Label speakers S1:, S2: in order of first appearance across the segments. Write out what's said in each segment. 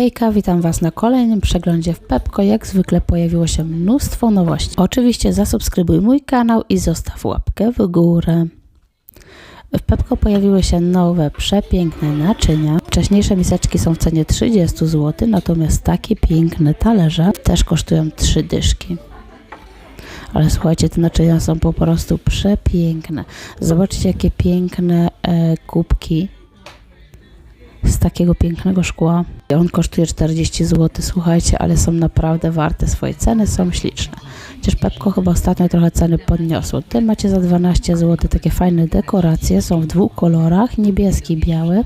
S1: Hejka, witam Was na kolejnym przeglądzie w Pepko. Jak zwykle pojawiło się mnóstwo nowości. Oczywiście zasubskrybuj mój kanał i zostaw łapkę w górę. W Pepko pojawiły się nowe, przepiękne naczynia. Wcześniejsze miseczki są w cenie 30 zł, natomiast takie piękne talerze też kosztują 3 dyszki. Ale słuchajcie, te naczynia są po prostu przepiękne. Zobaczcie, jakie piękne e, kubki z takiego pięknego szkła. On kosztuje 40 zł, słuchajcie, ale są naprawdę warte swojej ceny, są śliczne. Chociaż Pepko chyba ostatnio trochę ceny podniosło. Ty macie za 12 zł takie fajne dekoracje, są w dwóch kolorach, niebieski biały.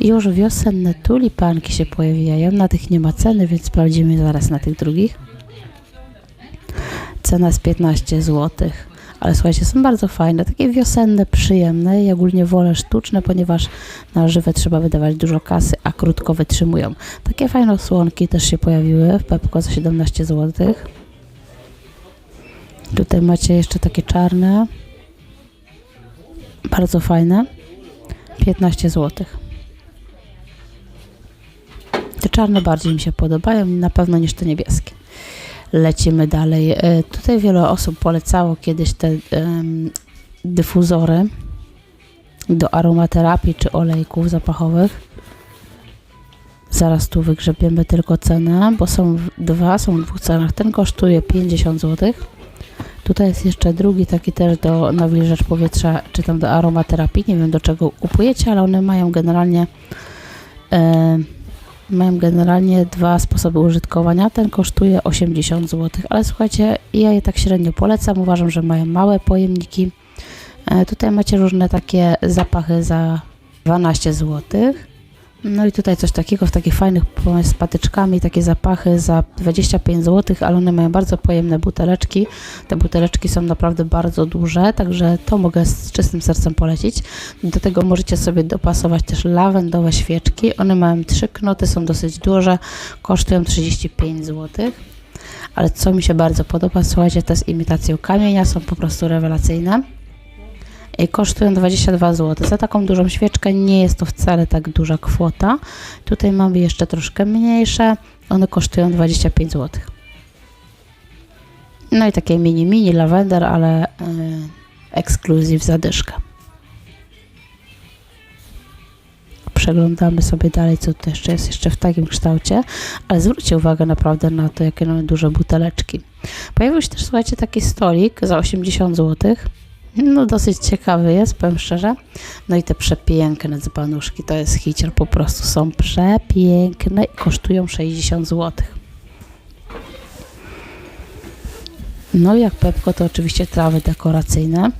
S1: I już wiosenne tulipanki się pojawiają, na tych nie ma ceny, więc sprawdzimy zaraz na tych drugich. Cena jest 15 zł. Ale słuchajcie, są bardzo fajne, takie wiosenne, przyjemne. Ja ogólnie wolę sztuczne, ponieważ na żywe trzeba wydawać dużo kasy, a krótko wytrzymują. Takie fajne osłonki też się pojawiły w Pepko za 17 zł. Tutaj macie jeszcze takie czarne. Bardzo fajne. 15 zł. Te czarne bardziej mi się podobają na pewno niż te niebieskie lecimy dalej. E, Tutaj wiele osób polecało kiedyś te dyfuzory do aromaterapii czy olejków zapachowych. Zaraz tu wygrzebiemy tylko cenę, bo są dwa, są w dwóch cenach. Ten kosztuje 50 zł. Tutaj jest jeszcze drugi taki też do nawilżacz powietrza, czy tam do aromaterapii. Nie wiem do czego kupujecie, ale one mają generalnie e, mają generalnie dwa sposoby użytkowania. Ten kosztuje 80 zł, ale słuchajcie, ja je tak średnio polecam. Uważam, że mają małe pojemniki. E, tutaj macie różne takie zapachy za 12 zł. No i tutaj coś takiego w takich fajnych z patyczkami, takie zapachy za 25 zł, ale one mają bardzo pojemne buteleczki. Te buteleczki są naprawdę bardzo duże, także to mogę z czystym sercem polecić. Do tego możecie sobie dopasować też lawendowe świeczki. One mają trzy knoty, są dosyć duże, kosztują 35 zł. Ale co mi się bardzo podoba, słuchajcie, to jest imitacją kamienia, są po prostu rewelacyjne. I kosztują 22 zł. Za taką dużą świeczkę nie jest to wcale tak duża kwota. Tutaj mamy jeszcze troszkę mniejsze. One kosztują 25 zł. No i takie mini, mini lawender, ale yy, ekskluzyw zadyszka. Przeglądamy sobie dalej, co tu jeszcze jest jeszcze w takim kształcie, ale zwróćcie uwagę naprawdę na to, jakie mamy duże buteleczki. Pojawił się też, słuchajcie, taki stolik za 80 zł. No dosyć ciekawy jest, powiem szczerze. No i te przepiękne dzbanuszki, to jest hicier, po prostu są przepiękne i kosztują 60 zł. No jak Pepko to oczywiście trawy dekoracyjne.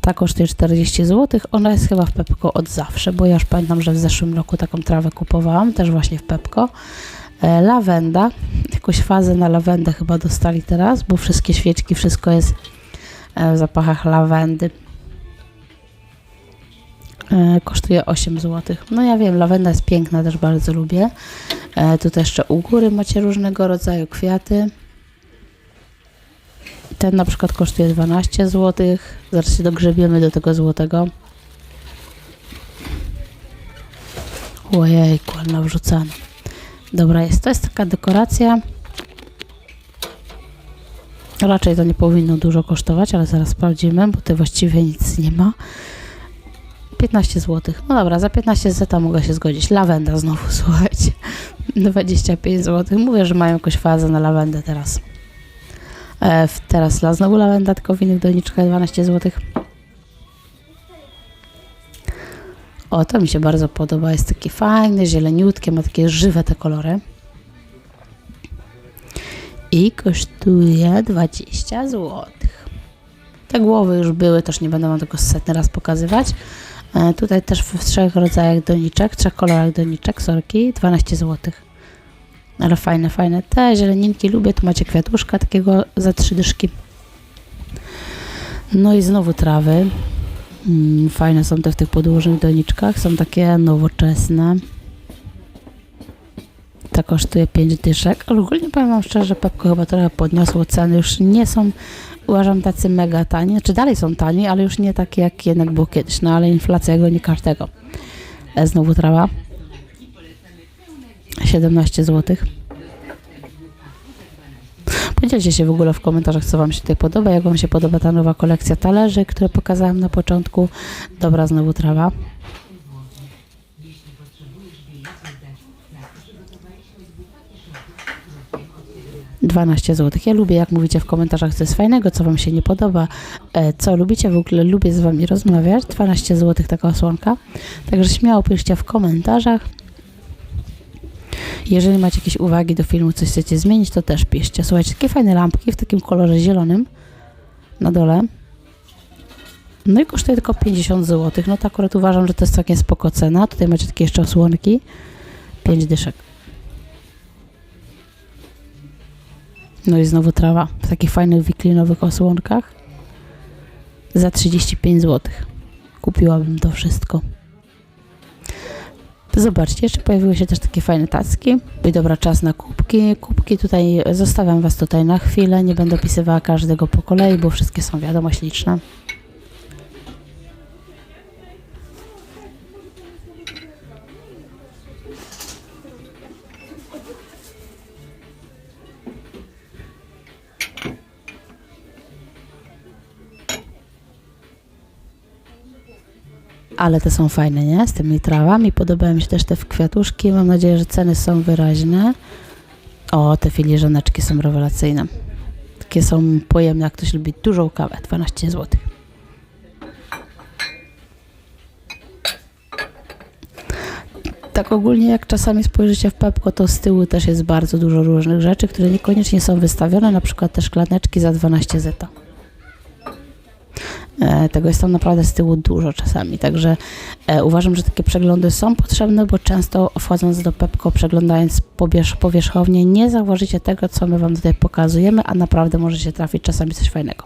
S1: Ta kosztuje 40 zł. Ona jest chyba w Pepko od zawsze, bo ja już pamiętam, że w zeszłym roku taką trawę kupowałam, też właśnie w Pepko. E, lawenda, jakąś fazę na lawendę chyba dostali teraz, bo wszystkie świeczki, wszystko jest w zapachach lawendy. E, kosztuje 8 zł. No ja wiem, lawenda jest piękna, też bardzo lubię. E, tutaj jeszcze u góry macie różnego rodzaju kwiaty. Ten na przykład kosztuje 12 zł. Zaraz się dogrzebiemy do tego złotego. Ojejku, ale nawrzucany. Dobra, jest. To jest taka dekoracja. Raczej to nie powinno dużo kosztować, ale zaraz sprawdzimy, bo tutaj właściwie nic nie ma. 15 zł. No dobra, za 15 zł mogę się zgodzić. Lawenda znowu, słuchajcie. 25 zł. Mówię, że mają jakąś fazę na lawendę teraz. E, teraz znowu lawenda, tylko w innych doniczkach 12 zł. O, to mi się bardzo podoba. Jest taki fajny, zieleniutkie, ma takie żywe te kolory. I kosztuje 20 zł. Te głowy już były, też nie będę wam tego setny raz pokazywać. E, tutaj też w trzech rodzajach doniczek, trzech kolorach doniczek, sorki, 12 zł. Ale fajne, fajne. Te zieleninki lubię, tu macie kwiatuszka takiego za trzy dyszki. No i znowu trawy. Mm, Fajne są te w tych podłużnych doniczkach, są takie nowoczesne. Ta kosztuje 5 dyszek, ale ogólnie powiem wam szczerze, że Pepko chyba trochę podniosło ceny, już nie są, uważam, tacy mega tani, znaczy dalej są tani, ale już nie takie jak jednak było kiedyś, no ale inflacja goni każdego. E, Znowu trawa. 17 zł. Podzielcie się w ogóle w komentarzach, co Wam się tutaj podoba, jak Wam się podoba ta nowa kolekcja talerzy, które pokazałam na początku. Dobra, znowu trawa. Dwanaście zł. Ja lubię, jak mówicie w komentarzach, co jest fajnego, co Wam się nie podoba, e, co lubicie. W ogóle lubię z Wami rozmawiać. 12 zł taka osłonka. Także śmiało piszcie w komentarzach. Jeżeli macie jakieś uwagi do filmu, coś chcecie zmienić, to też piszcie. Słuchajcie, takie fajne lampki w takim kolorze zielonym na dole. No i kosztuje tylko 50 zł. No to akurat uważam, że to jest całkiem spoko cena. Tutaj macie takie jeszcze osłonki. 5 dyszek. No i znowu trawa w takich fajnych wiklinowych osłonkach. Za 35 zł. Kupiłabym to wszystko. Zobaczcie, jeszcze pojawiły się też takie fajne tacki. I dobra, czas na kubki. Kubki tutaj zostawiam Was tutaj na chwilę. Nie będę opisywała każdego po kolei, bo wszystkie są wiadomo śliczne. Ale te są fajne, nie? Z tymi trawami. Podobają mi się też te kwiatuszki. Mam nadzieję, że ceny są wyraźne. O, te filiżaneczki są rewelacyjne. Takie są pojemne, jak ktoś lubi dużą kawę. 12 zł. Tak ogólnie jak czasami spojrzycie w Pepko, to z tyłu też jest bardzo dużo różnych rzeczy, które niekoniecznie są wystawione, na przykład te szklaneczki za 12 zeta. E, tego jest tam naprawdę z tyłu dużo czasami, także e, uważam, że takie przeglądy są potrzebne, bo często wchodząc do Pepko, przeglądając powierz, powierzchownie, nie zauważycie tego, co my Wam tutaj pokazujemy, a naprawdę możecie trafić czasami coś fajnego.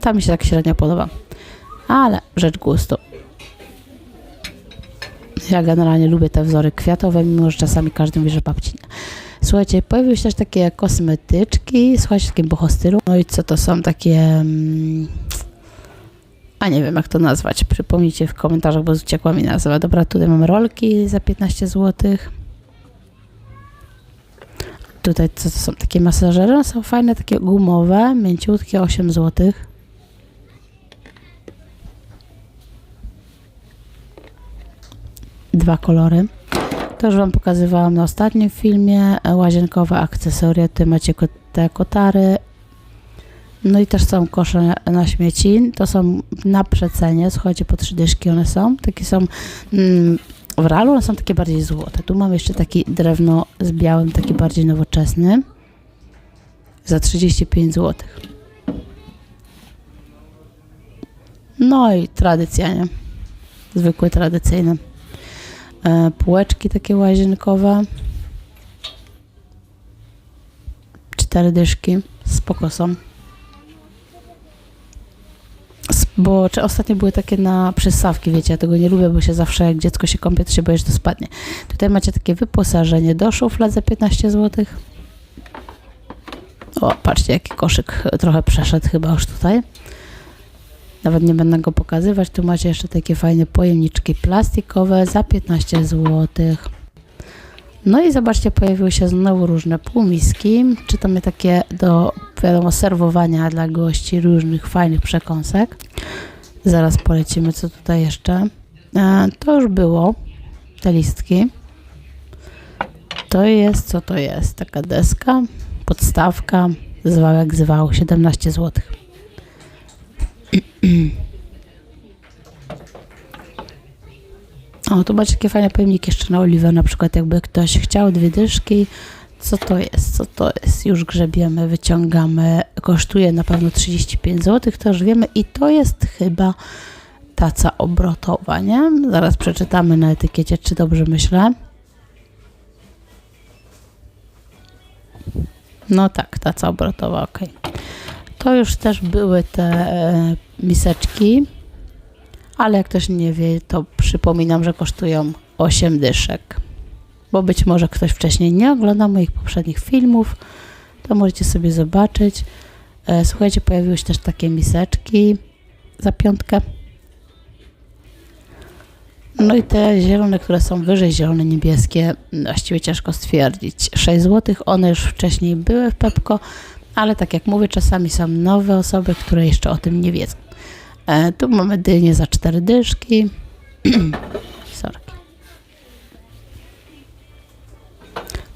S1: Ta mi się tak średnio podoba, ale rzecz gustu. Ja generalnie lubię te wzory kwiatowe, mimo że czasami każdy mówi, że babci nie. Słuchajcie, pojawiły się też takie kosmetyczki, słuchajcie, w takim bohostylu. No i co to są takie... Mm, a nie wiem, jak to nazwać. Przypomnijcie w komentarzach, bo uciekła mi nazwa. Dobra, tutaj mam rolki za 15 zł. Tutaj co to są takie masażery? No, są fajne, takie gumowe, mięciutkie, 8 zł. Dwa kolory. To już Wam pokazywałam na ostatnim filmie. Łazienkowe akcesoria, tutaj macie te kotary. No i też są kosze na śmieci. To są na przecenie, słuchajcie, po trzy dyszki one są. Takie są mm, w realu, one są takie bardziej złote. Tu mam jeszcze taki drewno z białym, taki bardziej nowoczesny. Za 35 zł. No i tradycja, nie? Zwykłe, tradycyjne. E, półeczki takie łazienkowe. Cztery dyszki. Spoko są. Bo czy ostatnio były takie na przystawki, wiecie, ja tego nie lubię, bo się zawsze jak dziecko się kąpie, to się boję, że to spadnie. Tutaj macie takie wyposażenie do szuflad za 15 zł. O, patrzcie, jaki koszyk trochę przeszedł chyba już tutaj. Nawet nie będę go pokazywać. Tu macie jeszcze takie fajne pojemniczki plastikowe za 15 zł. No i zobaczcie, pojawiły się znowu różne półmiski, czy to my takie do, wiadomo, serwowania dla gości różnych fajnych przekąsek. Zaraz polecimy, co tutaj jeszcze. E, to już było, te listki. To jest, co to jest? Taka deska, podstawka, zwał jak zwał, 17 zł. O, tu macie takie fajne pojemniki jeszcze na oliwę, na przykład jakby ktoś chciał dwie dyszki. Co to jest? Co to jest? Już grzebiemy, wyciągamy. Kosztuje na pewno 35 zł, to już wiemy i to jest chyba taca obrotowa, nie? Zaraz przeczytamy na etykiecie, czy dobrze myślę. No tak, taca obrotowa, ok. To już też były te e, miseczki, ale jak ktoś nie wie, to przypominam, że kosztują 8 dyszek. Bo być może ktoś wcześniej nie ogląda moich poprzednich filmów, to możecie sobie zobaczyć. E, słuchajcie, pojawiły się też takie miseczki za piątkę. No i te zielone, które są wyżej, zielone niebieskie, właściwie ciężko stwierdzić. 6 zł, one już wcześniej były w Pepko, ale tak jak mówię, czasami są nowe osoby, które jeszcze o tym nie wiedzą. E, tu mamy dynię za 4 dyszki. Sorki.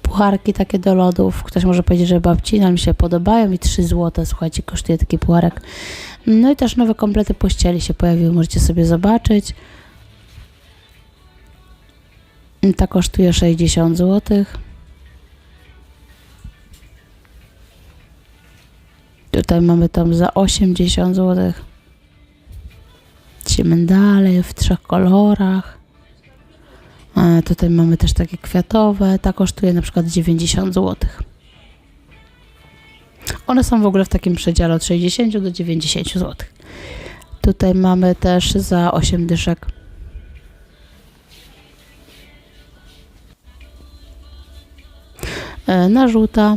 S1: Pucharki takie do lodów. Ktoś może powiedzieć, że babcina mi się podobają i 3 zł, słuchajcie, kosztuje taki pucharek. No i też nowe komplety pościeli się pojawiły, możecie sobie zobaczyć. Ta kosztuje 60 zł. Tutaj mamy tam za 80 zł. Idziemy dalej w trzech kolorach. A tutaj mamy też takie kwiatowe. Ta kosztuje na przykład 90 zł. One są w ogóle w takim przedziale od 60 do 90 zł. Tutaj mamy też za 8 dyszek. E, narzuta.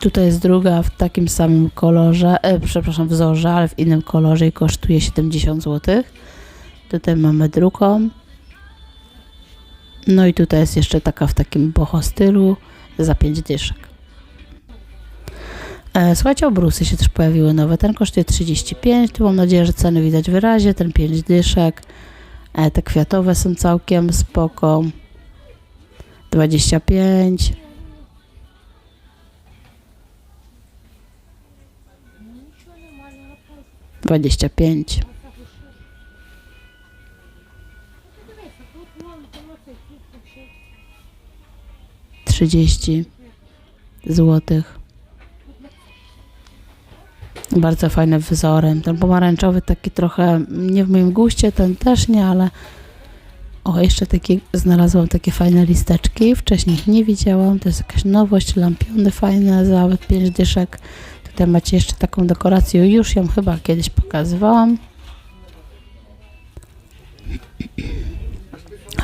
S1: Tutaj jest druga w takim samym kolorze, e, przepraszam, wzorze, ale w innym kolorze i kosztuje 70 zł. Tutaj mamy drugą. No i tutaj jest jeszcze taka w takim boho stylu za 5 dyszek. E, słuchajcie, obrusy się też pojawiły nowe. Ten kosztuje 35. Tu mam nadzieję, że ceny widać wyraźnie. Ten 5 dyszek. E, te kwiatowe są całkiem spoko. 25. Dwadzieścia pięć. Trzydzieści złotych. Bardzo fajny wzorem. Ten pomarańczowy taki trochę nie w moim guście, ten też nie, ale o, jeszcze takie, znalazłam takie fajne listeczki. Wcześniej ich nie widziałam. To jest jakaś nowość, lampiony fajne za 5 dyszek. Tutaj macie jeszcze taką dekorację. Już ją chyba kiedyś pokazywałam.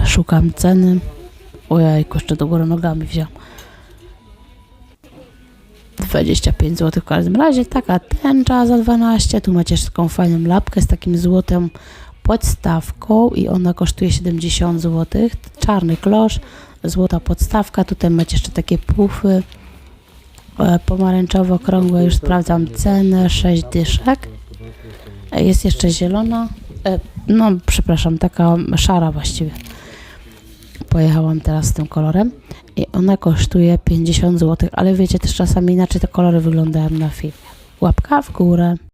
S1: Szukam ceny. Ojej, jeszcze do góry nogami wziąłem. 25 zł w każdym razie. Taka tęcza za 12. Tu macie jeszcze taką fajną lapkę z takim złotym podstawką i ona kosztuje 70 zł. Czarny klosz, złota podstawka. Tutaj macie jeszcze takie pufy pomarańczowo okrągłe. Już sprawdzam cenę. 6 dyszek. E, Jest jeszcze zielona. E, No, przepraszam, taka szara właściwie. Pojechałam teraz z tym kolorem i ona kosztuje 50 zł, ale wiecie, też czasami inaczej te kolory wyglądają na filmie. Łapka w górę.